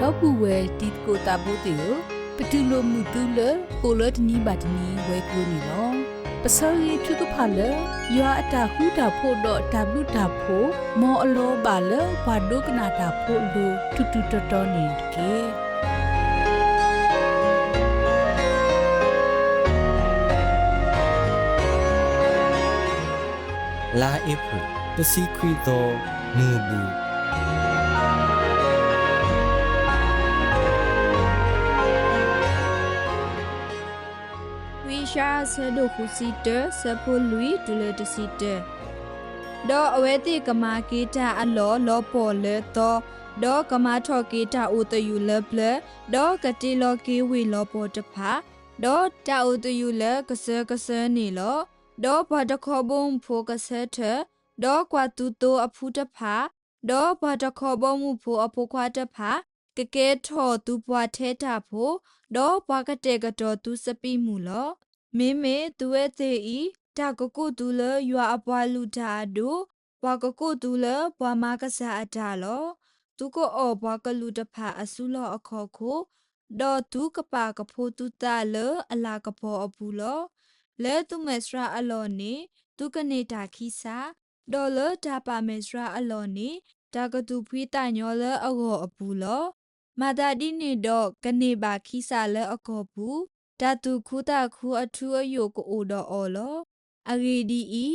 တော့ပူဝဲတီကိုတာဘိုတေကိုပတူလိုမှုတူလကိုလတ်နီဘတ်နီဝဲကူနီနော်ပစောရီသူကဖာလယောအတာဟူတာဖို့တော့ဝတာဖို့မောအလောပါလဘာဒုကနာတာဖို့လူတူတူတတော်နေကေလာအဖူတစီခွေတော်မူဘူး ရှာဆဲဒိုခုစီတဆဖိုလူီဒူလေတစီတဒေါ်အဝဲတိကမာကေတာအလောလောပေါ်လေတော့ဒေါ်ကမာထော့ကေတာအိုတယူလပလဒေါ်ကတိလောကေဝီလောပေါ်တဖာဒေါ်တာအိုတယူလကဆဲကဆဲနေလောဒေါ်ဘာတခေါ်ဘုံဖိုကဆဲထဒေါ်ကွာတူတိုအဖူးတဖာဒေါ်ဘာတခေါ်ဘုံမူဖိုအဖိုခွားတဖာကကဲထော်သူပွားထဲတာဖိုဒေါ်ဘွားကတဲ့ကတော်သူစပိမှုလော မေမေသူဝဲသေးဤတာကကုတူလရွာအပွားလူတာဒုဘွာကကုတူလဘွာမကစားအတာလောသူကိုအောဘွာကလူတဖာအစုလောအခေါ်ခုဒေါ်သူကပါကဖိုးတူတာလအလာကဖောအပူလောလဲသူမစရာအလောနေသူကနေတာခိစာဒေါ်လတာပါမစရာအလောနေတာကတူဖွေးတညောလအဂောအပူလောမာတာဒီနေတော့ကနေပါခိစာလအခေါ်ဘူး တတုခုတခုအထူးအယုကိုအိုတော်အော်လောအဂေဒီဤ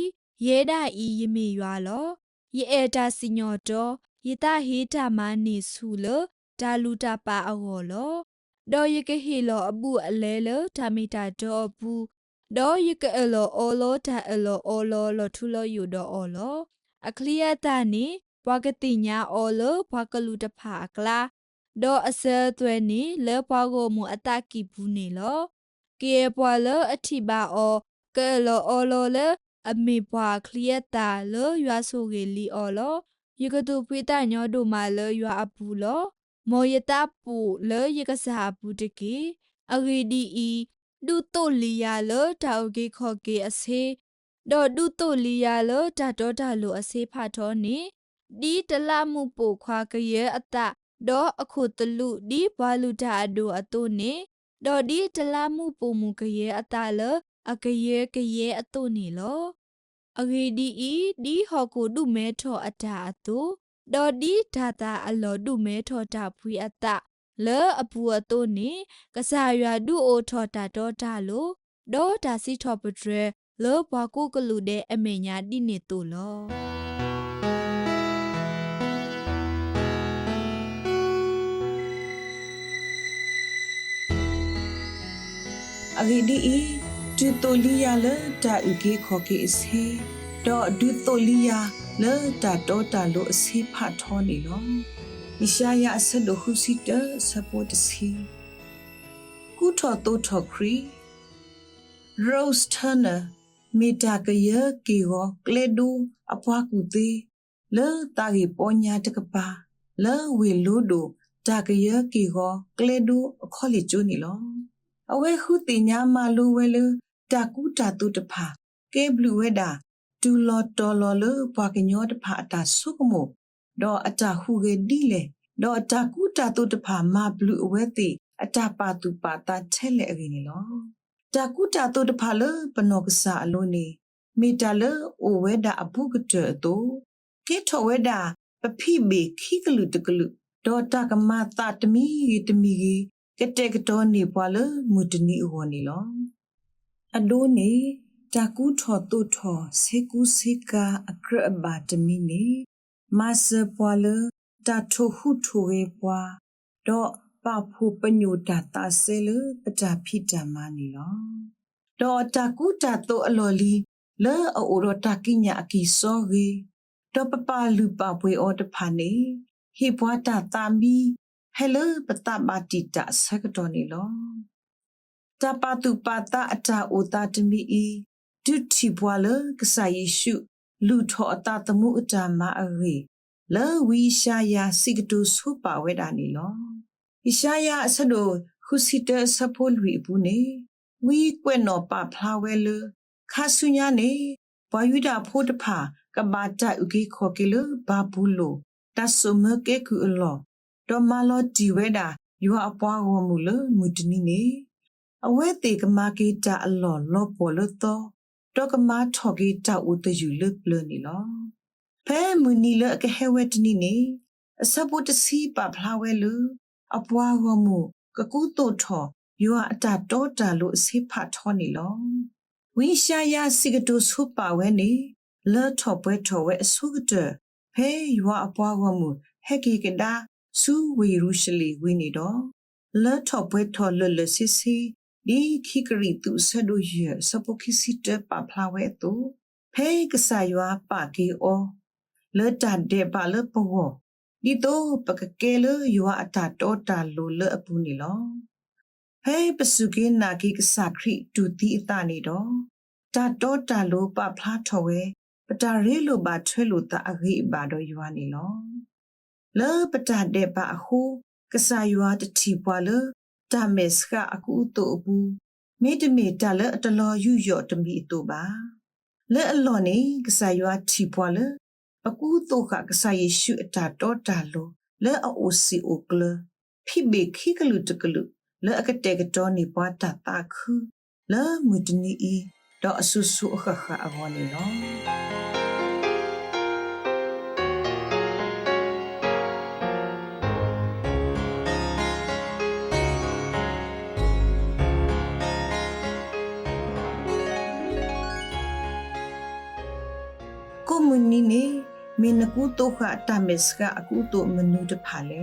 ရဲဒဤယမေရွာလောယေအတာစညောတော်ယေတဟေတာမနေစုလဒါလူတာပါအော်လောဒေါ်ယကဟီလောအပူအလဲလဓမီတာတော်အပူဒေါ်ယကအလောအော်လောတာအလောအော်လောလောထူလောယူတော်အော်လောအခလီယတာနေဘွာကတိညာအော်လောဘွာကလူတဖာကလာဒေါ်အစဲသွဲနေလဲဘွာကိုမူအတကီဘူးနေလော ကေပွာလအထိပါအောကဲလောအော်လောလအမေပွာခလီယတာလောရွာဆိုကေလီအော်လောယကတူပိတညောဒုမာလောရွာအပူလောမောယတာပူလောယကစားပူတကေအဂီဒီဤဒုတိုလီယာလောတောက်ကေခော့ကေအစေဒေါ်ဒုတိုလီယာလောတတော်တလိုအစေဖာထောနေဒီတလမှုပိုခွာကရဲအတဒေါ်အခုတလူဒီဘာလူတာအဒိုအတုနေ ဒေါ်ဒီတလာမှုပုံမူကရဲအတာလအကရဲကရဲအတုနေလောအဂေဒီဤဒီဟောကိုဒုမဲထောအတာအတုဒေါ်ဒီဒါတာအလောဒုမဲထောတာဖွေအတလဲအပူအတုနေကစားရွာဒုအိုထောတာတော့တာလို့ဒေါ်ဒါစီထောပဒရလောဘွားကိုကလူတဲ့အမေညာတိနေတူလော အဂိဒီဤတူတိုလီယာလတာဥကေခောကေအစေတော့ဒူတိုလီယာလတာတော့တာလို့အစေဖတ်ထောနေလောဣရှာယအဆက်လို့ဟုစီတစပေါ်တစီကုထောတိုထောခရီ Rose Turner မေတာကရကေရောကလေဒူအပွားကူသေးလဲတာဂီပေါ်ညာတကပါလဲဝေလို့ဒူတာကရကေရောကလေဒူအခေါ်လီကျူနီလော အဝဲခုတင်ညာမလူဝဲလူတာကူတာတုတဖာကေဘလူဝဲတာတူလော်တော်လော်လူပွားကညောတဖာအတာဆုကမို့ဒေါ်အတာဟုကေဒီလေဒေါ်အတာကူတာတုတဖာမဘလူအဝဲတိအတာပါတူပါတာထဲလေအရင်နီလောတာကူတာတုတဖာလပနောကစားအလုံးနေမီတာလအိုဝဲတာအပုကတဲ့တော့ကေထောဝဲတာပဖိမေခိကလူတကလူဒေါ်တာကမတာတမီတမီက တဲ့ကတော့နေပွာလမူတနီဟောနေလောအဒိုးနေတာကူထော်တုထော်စေကူစေကာအကရဘာတမီနေမဆပွာလတာထိုဟုထိုဝေပွာတော့ပဖို့ပညိုတာတာဆဲလပတာဖိတမနီလောတော့တာကူတာတော့အလော်လီလဲအိုရတာကိညာအကီစောရီတော့ပပလူပပွေအော်တဖာနေဟေပွားတာတာမီ ဟဲလပတဘာတီတာဆကတော်နေလောတပတုပတာအတာအိုတာတမီဤဒုတိဘွာလကဆာယေရှုလူထောအတာတမှုအတာမအရေလောဝီရှာယာစိကတုဆုပါဝဲတာနေလောဣရှာယအစဒိုခုစီတဆဖိုလူဘူးနေဝီကွဲ့နော်ပါဖလာဝဲလခါဆုညာနေဘွာယူတာဖိုးတဖာကဘာတာဥကေခေါ်ကေလဘာဘူးလိုတဆုမကေကူအလော တော့မလောဒီဝဲတာယူအပွားဝမူလမူတနီနေအဝဲတေကမာကေတာအလော်လောပေါ်လတော့တော့ကမာထော်ကေတာဦးတယူလပလနီလောဖဲမူနီလအကဟဲဝဲတနီနေအစပုတစီပါဖလာဝဲလူအပွားဝမူကကူတိုထော်ယူအတာတော့တာလို့အစိဖတ်ထော်နီလောဝိရှာယာစီကတုဆုပါဝဲနေလော်ထော်ပွဲထော်ဝဲအဆုကတဖဲယူအပွားဝမူဟက်ကေကဒါ စူဝေရုရှလီဝိနေတော့လော်ထော်ပွဲထော်လလစစ်စီဒီခိကရီတုဆဒိုရစပုခိစီတပါဖလာဝဲတုဖဲကဆာယွာပါကေအောလော်တာဒေပါလပေါ်ဒီတော့ပကကဲလယွာအတာတော့တာလိုလအပူနေလောဟဲပစုကေနာကိကဆာခရီတူတီအတနေတော့တာတော့တာလိုပဖလားထော်ဝဲပတာရဲလိုပါထွဲလိုတာအဂိပါတော့ယွာနေလော လောပတာတဲ့ပါအခုကဆာယွာတတိပွာလတာမက်စကအကူတူဘူးမေတမေတာလအတလောယူယော့တမီတူပါလဲအလော်နေကဆာယွာတီပွာလအကူတူခကဆာယေရှုအတာတော့တာလိုလဲအိုစီအိုကလဖိဘေခိကလူတကလူလဲအကတဲ့ကတော့နေပွားတာတာခုလဲမူတနီအီတော့အဆူဆူအခခအဝနေနော် မင်းနကူတော့ခတာမက်စကအကူတော့မနူတဖာလေ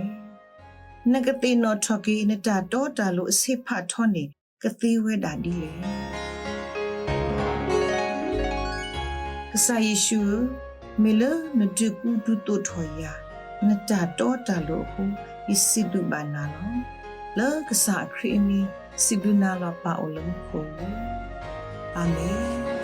နဂတိနောထကေနတာတော့တာလို့အစစ်ဖတ်ထောနေကသေးဝဲတာဒီလေကဆာယေရှုမေလနဒကူဒူတိုထောယာနတာတော့တာလို့ဟူအစစ်ဒူဘာနာလောလောကဆာခရီမီစစ်ဒူနာလောပါအလုံးကိုအာမင်